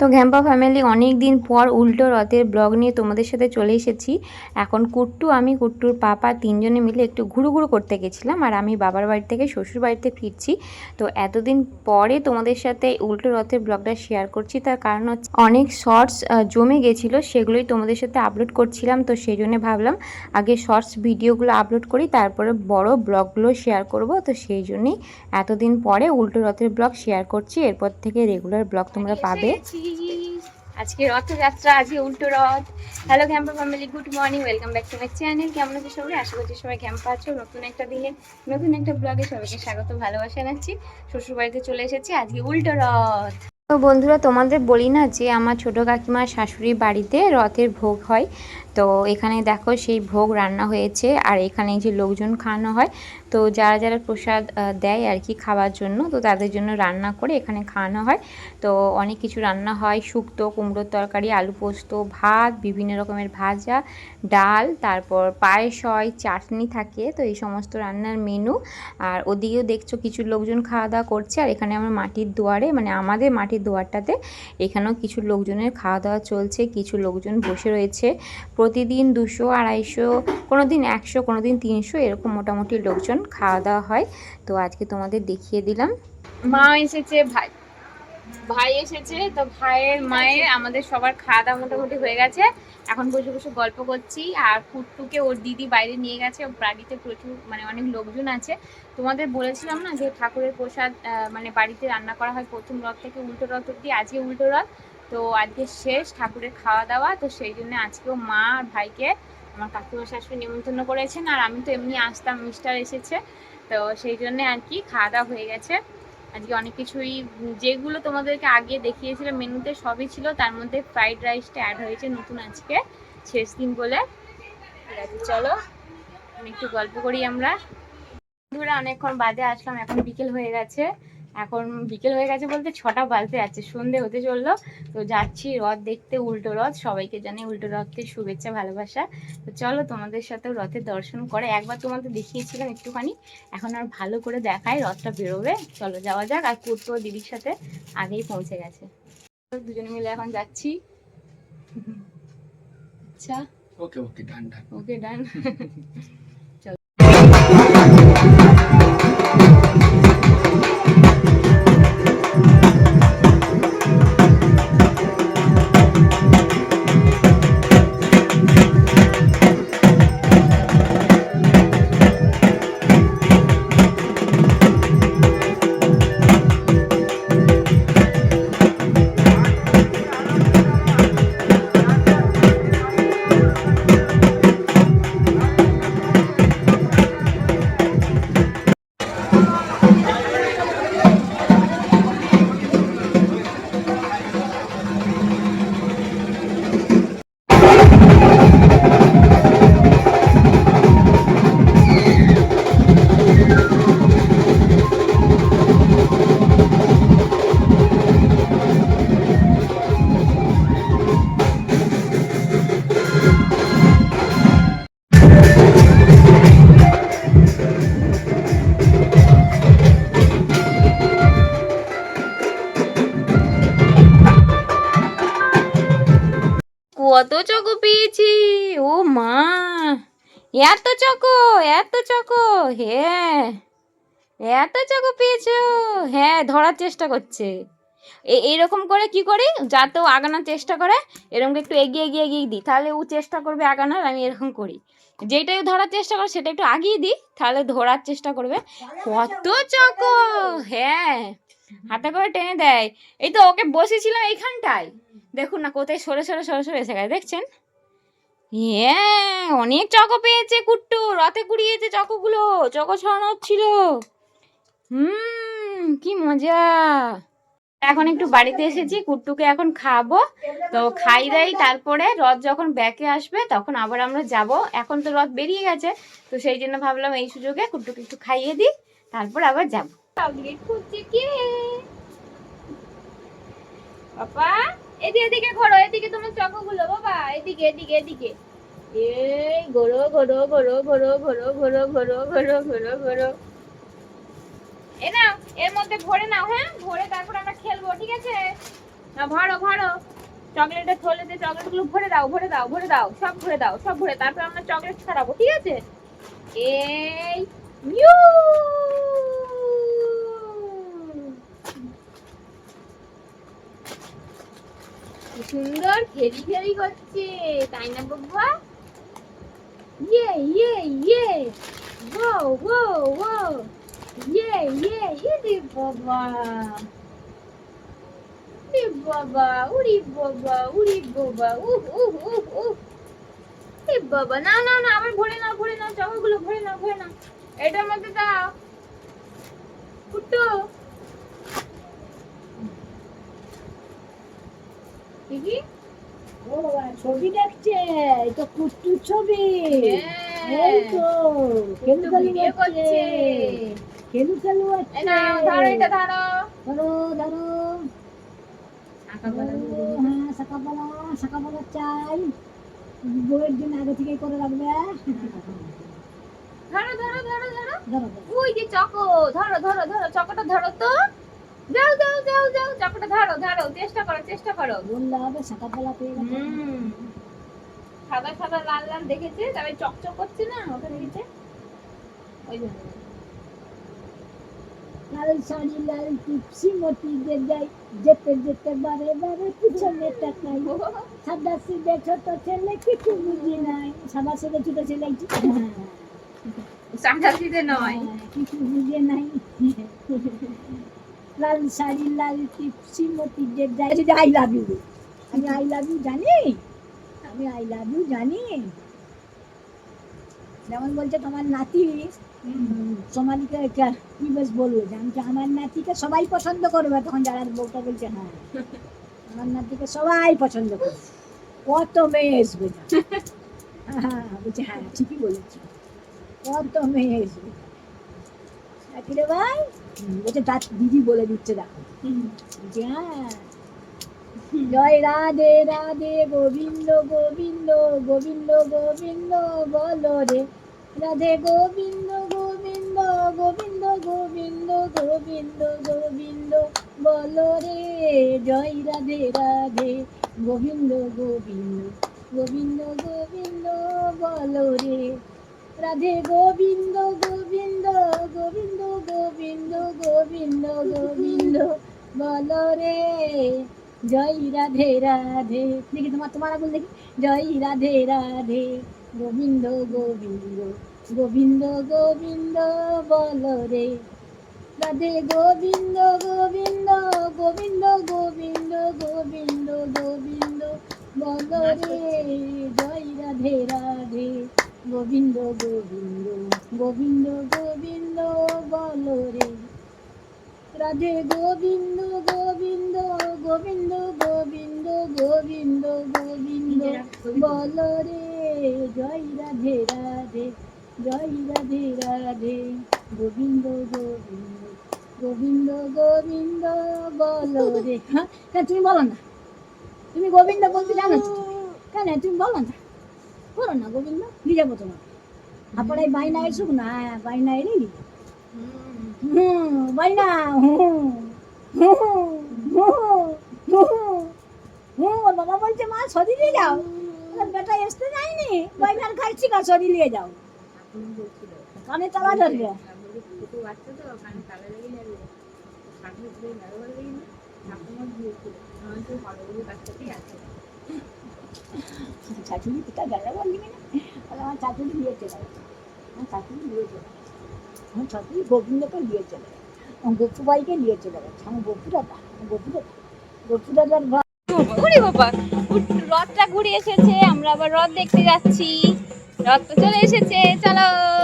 তো ঘ্যাম্পা ফ্যামিলি অনেক দিন পর উল্টো রথের ব্লগ নিয়ে তোমাদের সাথে চলে এসেছি। এখন কুট্টু আমি কুট্টুর পাপা তিনজনে মিলে একটু ঘুরু ঘুরু করতে গেছিলাম আর আমি বাবার বাড়ি থেকে শ্বশুর বাড়িতে ফিরছি। তো এতদিন পরে তোমাদের সাথে উল্টো রথের ব্লগটা শেয়ার করছি। তার কারণ হচ্ছে অনেক শর্টস জমে গেছিল সেগুলোই তোমাদের সাথে আপলোড করছিলাম। তো সেই জন্য ভাবলাম আগে শর্টস ভিডিওগুলো আপলোড করি তারপরে বড় ব্লগগুলো শেয়ার করব। তো সেই জন্যই এতদিন পরে উল্টো রথের ব্লগ শেয়ার করছি। এরপর থেকে রেগুলার ব্লগ তোমরা পাবে। আজকে রথযাত্রা, আজকে উল্টো রথ। Hello Campa family good morning welcome back to my channel কেমন আছে সবাই? আশা করছি সবাই ক্যাম্পা আছো? নতুন একটা দিনে, নতুন একটা ব্লগে সবাইকে স্বাগত, ভালোবাসা জানাচ্ছি। শ্বশুরবাড়িতে চলে এসেছি, আজকে উল্টো রথ। তো বন্ধুরা, তোমাদের বলি না যে আমার ছোট কাকিমার শাশুড়ি বাড়িতে রথের ভোগ হয়। তো এখানে দেখো সেই ভোগ রান্না হয়েছে, আর এখানে যে লোকজন খাওয়ানো হয়, তো যারা যারা প্রসাদ দেয় আর কি খাওয়ার জন্য, তো তাদের জন্য রান্না করে এখানে খাওয়ানো হয়। তো অনেক কিছু রান্না হয়, শুক্তো, কুমড়োর তরকারি, আলু পোস্ত, ভাত, বিভিন্ন রকমের ভাজা, ডাল, তারপর পায়েস হয়, চাটনি থাকে, তো এই সমস্ত রান্নার মেনু আর ওদিকেও দেখছ কিছু লোকজন খাওয়া দাওয়া করছে, আর এখানে আমার মাটির দুয়ারে মানে আমাদের মাটির দুয়ারটাতে এখানেও কিছু লোকজনের খাওয়া দাওয়া চলছে, কিছু লোকজন বসে রয়েছে। প্রতিদিন দুশো, আড়াইশো কোনো দিন একশো কোনো দিন তিনশো এরকম মোটামুটি লোকজন খাওয়া দাওয়া হয়। তো আজকে তোমাদের দেখিয়ে দিলাম। মা এসেছে, ভাই। ভাই এসেছে, তো ভাইয়ের মায়ের আমাদের সবার খাওয়া দাওয়া মোটামুটি হয়ে গেছে। এখন বসে বসে গল্প করছি, আর কুট্টুকে ওর দিদি বাইরে নিয়ে গেছে। বাড়িতে প্রচুর মানে অনেক লোকজন আছে। তোমাদের বলেছিলাম না যে ঠাকুরের প্রসাদ মানে বাড়িতে রান্না করা হয় প্রথম রথ থেকে উল্টো রথ অব্দি আজকে উল্টো রথ। তো আজকে শেষ ঠাকুরের খাওয়া দাওয়া তো সেই জন্য আজকেও মা আর ভাইকে আমার কাকিমা শাশুড়ি নিমন্ত্রণ করেছেন। আর আমি তো এমনি আসতাম, মিস্টার এসেছে। তো সেই জন্য আর কি খাওয়া দাওয়া হয়ে গেছে। আজকে অনেক কিছুই, যেগুলো তোমাদেরকে আগে দেখিয়েছিলাম, মেনুতে সবই ছিল। তার মধ্যে ফ্রাইড রাইসটা অ্যাড হয়েছে নতুন আজকে, শেষ দিন বলে। ঠিক আছে, চলো। একটু গল্প করি আমরা। বন্ধুরা, অনেকক্ষণ বাদে আসলাম, এখন বিকেল হয়ে গেছে। এখন বিকেল হয়ে গেছে বলতে ছটা বাজতে যাচ্ছে সন্ধে হতে চলল। তো যাচ্ছি রথ দেখতে উল্টো রথ। সবাইকে জানি উল্টো রথকে শুভেচ্ছা ভালোবাসা। তো চলো তোমাদের সাথেও রথের দর্শন করে। একবার তোমাদের দেখিয়েছিলাম একটুখানি। এখন আর ভালো করে দেখায় রথটা বেরোবে। চলো যাওয়া যাক। আর কুর্তো দিদির সাথে আগেই পৌঁছে গেছে। দুজনে মিলে এখন যাচ্ছি। আচ্ছা। ওকে ওকে ডান ডান। ওকে ডান। কত চকো পেয়েছি? ও মা, এত চকো এত চকো হ্যাঁ এত চকো পেয়েছ? হ্যাঁ ধরার চেষ্টা করছে। এ- এইরকম করে কি করি? যাতে ও আগানোর চেষ্টা করে, এরকম একটু এগিয়ে এগিয়ে এগিয়ে দিই। তাহলে ও চেষ্টা করবে আগানোর, আমি এরকম করি। যেটাই ধরার চেষ্টা করে, সেটা একটু আগিয়ে দিই, তাহলে ধরার চেষ্টা করবে। কত চকো হ্যাঁ হাতে করে টেনে দেয়। এই তো ওকে বসেছিলাম এইখানটায়। দেখুন না, কোথায় সরে সরে সরে সরে এসে গেছে, দেখছেন? হ্যাঁ অনেক চকো পেয়েছে কুট্টু রথে কুড়িয়েছে চকোগুলো, চকো ছড়ানো হচ্ছিল। হুম, কি মজা। এখন একটু বাড়িতে এসেছি, কুট্টুকে এখন খাব। তো খাই দাই, তারপরে রথ যখন ব্যাকে আসবে, তখন আবার আমরা যাব। এখন তো রথ বেরিয়ে গেছে, তো সেই জন্য ভাবলাম এই সুযোগে কুট্টুকে একটু খাইয়ে দিই, তারপর আবার যাব। খুঁজছে কি বাবা এদিকে এদিকে ঘোরো, এদিকে তোমার চকগুলো, বাবা। এদিকে এদিকে এদিকে। এই, ঘোরো ঘোরো ঘোরো ঘোরো ঘোরো ঘোরো ঘোরো ঘোরো ঘোরো ঘোরো। এ নাও, এর মধ্যে ভরে নাও হ্যাঁ? ভরে তারপর আমরা খেলব, ঠিক আছে? না, ভরো ভরো। চকলেটের থলেতে চকলেটগুলো ভরে দাও ভরে দাও ভরে দাও, সব ভরে দাও, সব ভরে। তারপর আমরা চকলেট ছাড়াবো, ঠিক আছে? এই ইউ কি সুন্দর খেলি খেলি করছে। তাই না বাবা ইয়ে ইয়ে ইয়ে। ও ও ও ইয়ে ইয়ে ইয়ে বাবা। উরি বাবা উরি বাবা উরি বাবা। উহ উহ উহ উহ। বাবা, না না না, আবার ভরে নাও ভরে নাও চাওয়াগুলো ভরে নাও ভরে নাও এটার মধ্যে দাও। কুট্টু কি কি ও ছবি দেখছে? এই তো কুট্টুর ছবি। হ্যাঁ। এই তো কুট্টু করছে। নাও ধরো এটা ধরো। ধরো ধরো। হ্যাঁ সকালবেলা সকালবেলা চাই। বউয়ের জন্য আগে থেকে করে রাখবে। ধরো ধরো ধরো। ধরো ধরো। ওই যে চকো ধরো ধরো ধরো চকোটা ধরো তো। যাও যাও যাও যাও চকোটা ধরো ধরো চেষ্টা করো চেষ্টা করো। বললে হবে সকালবেলা পেয়ে হুম। সাদা সাদা লাল লাল দেখেছে তবে চকচক করছে না ওটা দেখেছে ওই জন্য। লাল শাড়ি লাল টিপসি মতি যে যাই যেতে যেতে বারে বারে পিছনে তাকাই। সাদা সিদে ছোট ছেলে কিছু বুঝি নাই। সাদা সিদে ছোট ছেলে সামসাসিতে নয়। হ্যাঁ, কিছু বুঝে নাই। লাল শাড়ি, লাল টিপসি মতি যাই যদি আই লাভ ইউ আমি আই লাভ ইউ জানি। আমি আই লাভ ইউ জানি। যেমন বলছে তোমার নাতি সোমালিকে কে- বেশ আমার নাতিকে সবাই পছন্দ করবে? তখন যারা বউটা বলছে হ্যাঁ আমার নাতিকে সবাই পছন্দ করবে। কত মেয়ে আসবে হ্যাঁ বলছে হ্যাঁ ঠিকই বলেছি। কত মেয়ে আসবে ভাই? বলছে তার দিদি বলে দিচ্ছে দেখো হ্যাঁ জয় রাধে রাধে গোবিন্দ গোবিন্দ গোবিন্দ গোবিন্দ বলো রে রাধে গোবিন্দ গোবিন্দ গোবিন্দ গোবিন্দ গোবিন্দ গোবিন্দ বলো রে জয় রাধে রাধে গোবিন্দ গোবিন্দ গোবিন্দ গোবিন্দ বলো রে রাধে গোবিন্দ গোবিন্দ গোবিন্দ গোবিন্দ গোবিন্দ গোবিন্দ বলো রে জয় রাধে রাধে দেখি তোমার তোমার আগুন দেখি জয় রাধে রাধে গোবিন্দ গোবিন্দ গোবিন্দ গোবিন্দ বলো রে রাধে গোবিন্দ গোবিন্দ গোবিন্দ গোবিন্দ গোবিন্দ গোবিন্দ বলো রে জয় রাধে রাধে গোবিন্দ গোবিন্দ গোবিন্দ গোবিন্দ বলো রে। রাধে গোবিন্দ গোবিন্দ গোবিন্দ গোবিন্দ গোবিন্দ গোবিন্দ বলো রে। জয় রাধে রাধে জয় রাধে রাধে। গোবিন্দ গোবিন্দ গোবিন্দ গোবিন্দ বলো রে। হ্যাঁ তুমি বলো না। তুমি গোবিন্দ বলতে জানো? কেন? তুমি বলো না। বলো না, গোবিন্দ? দিয়ে যাব তোমার আপনার বাইনা এসুক না বাইনা এলি হুম বাইনা হুম হুম হুম হুম হুম, ওর বাবা বলছে, মা সরি নিয়ে যাও। বেটা আসতে যায়নি বাইনার খাইছি কা সরি নিয়ে যাও। কানে তালা ধরবে। শাশুড়ি পিতা জানা বলবি না? আমার শাশুড়ি বিয়ে চলে গেছে আমার শাশুড়ি বিয়ে চলে গেছে আমার শাশুড়ি গোবিন্দকে নিয়ে চলে গেছে আমার গপু ভাইকে নিয়ে চলে গেছে আমার গপু দাদা, আমার গপু দাদা। গপু দাদার ঘর। ওরে বাবা, রথটা ঘুরে এসেছে, আমরা আবার রথ দেখতে যাচ্ছি। রথ তো চলে এসেছে, চলো।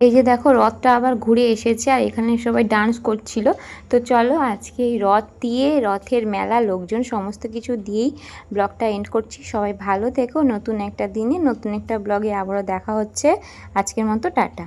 এই যে দেখো, রথটা আবার ঘুরে এসেছে আর এখানে সবাই ডান্স করছিল। তো চলো আজকে এই রথ দিয়ে, রথের মেলা, লোকজন সমস্ত কিছু দিয়েই ব্লগটা এন্ড করছি। সবাই ভালো থেকো। নতুন একটা দিনে নতুন একটা ব্লগে আবারও দেখা হচ্ছে। আজকের মতো টাটা।